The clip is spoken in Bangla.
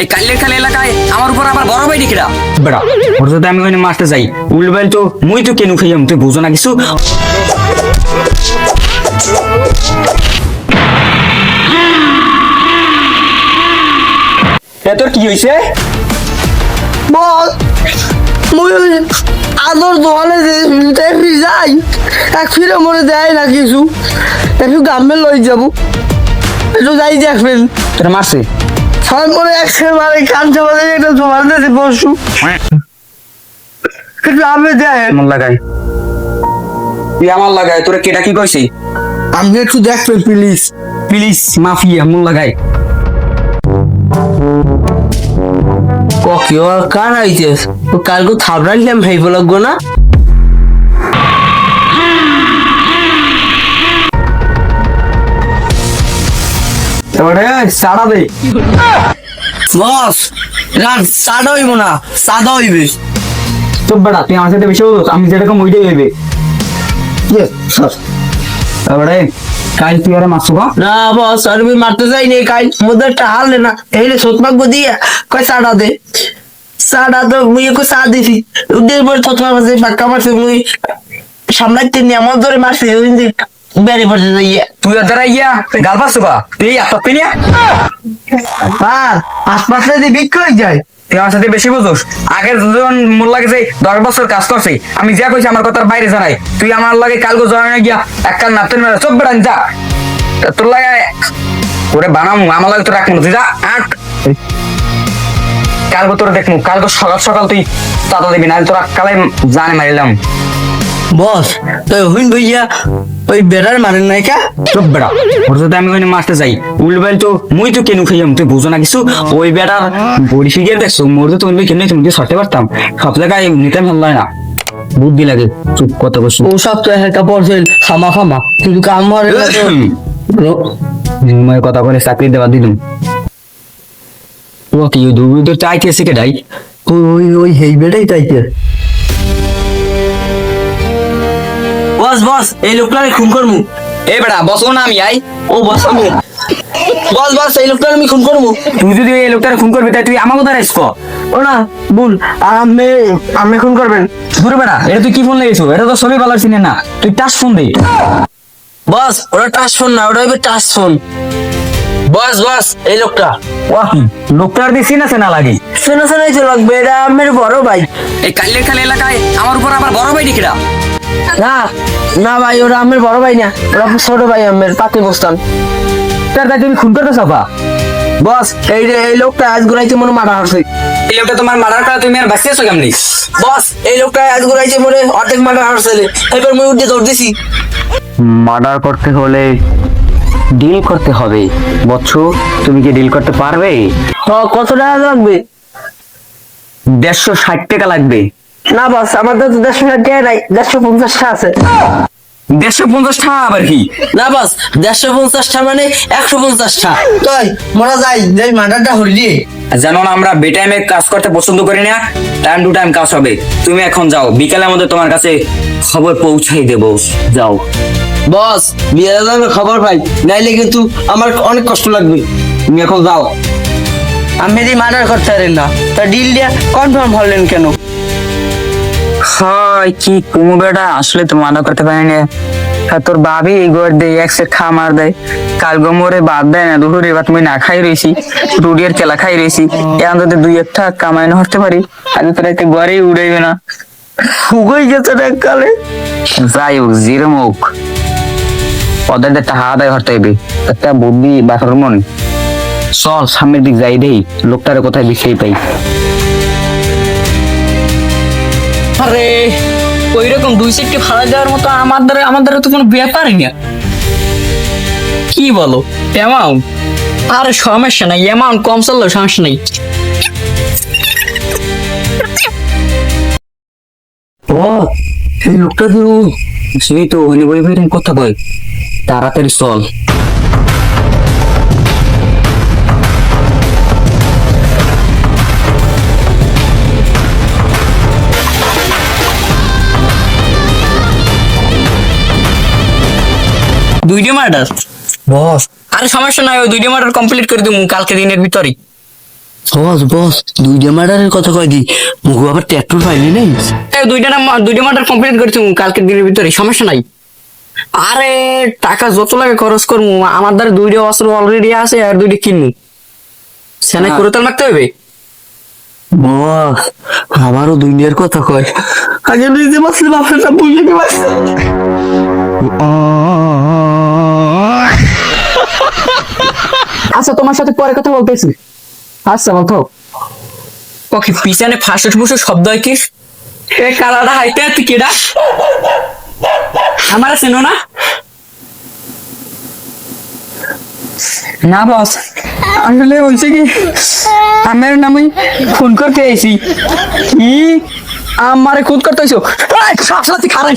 এই কাল্যের খালি এলাকায় আমার উপর আবার বড় ভাই ডিকিরা বেড়া ওর সাথে আমি ওখানে মারতে যাই। উল্বাইল তো মুই তো কেন খাইয়াম তুই বুঝো না কিছু? এ তোর কি হয়েছে বল মুই আদর দোকানে দেখি যাই এক ফিরে মরে দেয় না কিছু। একটু লই যাব। একটু যাই দেখবেন। তোর মারছে? মনে একশো মারে কান চাপাতে একটা তোমার দিতে পরশু একটু আমি দেয় আমার লাগাই। তুই আমার লাগাই তোরা কেটা কি কইছি? আমি একটু দেখবেন প্লিজ প্লিজ মাফিয়া মন লাগাই। কেউ কার ও কালকে থাবড়াইলাম ভাই লাগবো না। এবারে সাড়া দে। বস রাত সাদা হইব না সাদা হইবে। তো বেড়া তুই আমার সাথে বেশি বলতো আমি যেরকম ওইটাই হইবে। এবারে কাল তুই আরে মারছো না বস আর আমি মারতে কাল দিয়া কয় দে। তো মুই দিছি। পর মারছে মুই সামলাইতে নি আমার ধরে মারছে ওই যে বেড়ে পড়ছে যাইয়া তুই আর ইয়া গাল পাচ্ছো বা তুই এত পিনিয়া আর আশপাশে দিয়ে বিক্রি যায়? তুই আমার সাথে বেশি বুঝোস। আগের যখন মোর লাগে যে দশ বছর কাজ করছি আমি যা কইছি আমার কথার বাইরে জানাই। তুই আমার লাগে কালকে জড়ানো গিয়া এক কাল নাপতেন মেরে চোখ বেড়ান যা। তোর লাগে ওরে বানামু আমার লাগে তো রাখব তুই যা আট। কালকে তোর দেখমু কালকে সকাল সকাল তুই চাঁদা দিবি না তোরা কালে জানে মারিলাম। বস তো হুইন ভইয়া ওই বেড়ার মারেন নাই কা? চুপ বেড়া ওর সাথে আমি ওখানে মারতে যাই। উল্বাইল তো মুই তো কেন খাইয়াম তুই বুঝো না কিছু? ওই বেড়ার বড়ি ফিরিয়ে দেখছ মোর তো তুমি কেন তুমি সরতে পারতাম। সব জায়গায় নিতে ভালো না। বুদ্ধি লাগে চুপ কথা বসু ও সব তো একটা পড়ছিল খামা খামা। কিন্তু কাম মারে নির্ময় কথা বলে চাকরি দেওয়া দিলুম। ও কি দুই তো চাইতেছে কেডাই? ওই ওই হেই বেড়াই তাইতে বস বস এই লোকটারে খুন করমু। এ বেড়া বসো না আমি আই ও বস আমি বস বস এই লোকটারে আমি খুন করমু। তুই যদি এই লোকটারে খুন করবি তাই তুই আমাকে ধরে আসকো ও না ভুল। আমি আমি খুন করবেন। দূরে বেড়া এটা তুই কি ফোন লেগেছো? এটা তো সবই ভালো চিনে না। তুই টাচ ফোন দে। বস ওটা টাচ ফোন না ওটা হইবে টাচ ফোন। বস বস এই লোকটা। ওয়া কি লোকটার দিয়ে চিনা চেনা লাগে। শোনো শোনাই তো লাগবে এটা আমার বড় ভাই। এই কাল্যের খালি এলাকায় আমার উপর আবার বড় ভাই ডিকিরা না না ভাই ওরা আমার বড় ভাই না। ওরা ছোট ভাই আমার পাতি বসতাম তার তাই তুমি খুন করতে চাপা বস এই যে এই লোকটা আজ ঘুরাইতে মনে মারা এই লোকটা তোমার মারার তুমি আর বাঁচিয়েছো কেমনি? বস এই লোকটা আজ ঘুরাইতে মনে অর্ধেক মারা এবার মুই উঠে দৌড় দিছি। মার্ডার করতে হলে ডিল করতে হবে। বচ্চু তুমি কি ডিল করতে পারবে? কত টাকা লাগবে? দেড়শো ষাট টাকা লাগবে। না বস আমাদের তো দেড়শো টাকা নাই দেড়শো পঞ্চাশটা আছে। দেড়শো পঞ্চাশ টাকা আবার কি? না বস দেড়শো পঞ্চাশটা মানে একশো পঞ্চাশটা। তাই মরা যাই যাই মার্ডারটা হলি জানো না আমরা বে টাইমে কাজ করতে পছন্দ করি না টাইম টু টাইম কাজ হবে। তুমি এখন যাও বিকালের মধ্যে তোমার কাছে খবর পৌঁছাই দেবো যাও। বস বিয়ে যাবে খবর পাই নাইলে কিন্তু আমার অনেক কষ্ট লাগবে। তুমি এখন যাও। আমি যদি মার্ডার করতে পারেন না তা ডিল দিয়া কনফার্ম হলেন কেন? হয়, কি আসলে তো মানা করতে না তোর সেট খা মার দেয়। কাল গোমরে বাদ দেয় না তুমি না খাই রয়েছি কেলা খাই রয়েছি দুই একটা না হতে পারি। তোর একটা ঘরেই উড়াইবে না। ফুগই গেছে রে কালে। যাই হোক জিরম হোক ওদের একটা হাত আদায় হতে একটা বুদ্ধি মন। চল, সামনের দিক যাই দেই লোকটারে কোথায় বিষয় পাই। আরে ওই রকম দুই সেটকে ভাড়া দেওয়ার মতো আমার দ্বারা তো কোনো ব্যাপারই না। কি বলো? অ্যামাউন্ট? আরে সমস্যা নাই, অ্যামাউন্ট কম চললেও সমস্যা নেই। ও, এই লোকটা তো সেই তো বই কথা কয় তাড়াতাড়ি চল। দুইটা মার্ডার বস। আরে সমস্যা নাই ওই দুইটা মার্ডার কমপ্লিট করে দিব কালকে দিনের ভিতরেই। বস বস দুইটা মার্ডারের কথা কয় দি। মুখু আবার ট্র্যাক্টর পাইলি নেই? এই দুইটা না দুইটা মার্ডার কমপ্লিট করেছি কালকের দিনের ভিতরে সমস্যা নাই। আরে টাকা যত লাগে খরচ করব আমার দ্বারা দুইটা অস্ত্র অলরেডি আছে আর দুইটা কিনবো সেনা করে তার মারতে হবে? বস আমারও দুনিয়ার কথা কয়। আগে নিজে বাঁচলে বাপটা বুঝে কে বাঁচছে আচ্ছা তোমার সাথে পরে কথা বলতেছি। আচ্ছা বলতো ওকে পিছনে ফাঁসুস ফুসুস শব্দ হয় কি? এ কালাটা হাইতে তুই কেডা? আমার চেনো না? না বস। আসলে হয়েছে কি আমার নামে ফোন করতে আইছি। কি? আমারে খুদ করতে করতেছো সাথে খারাই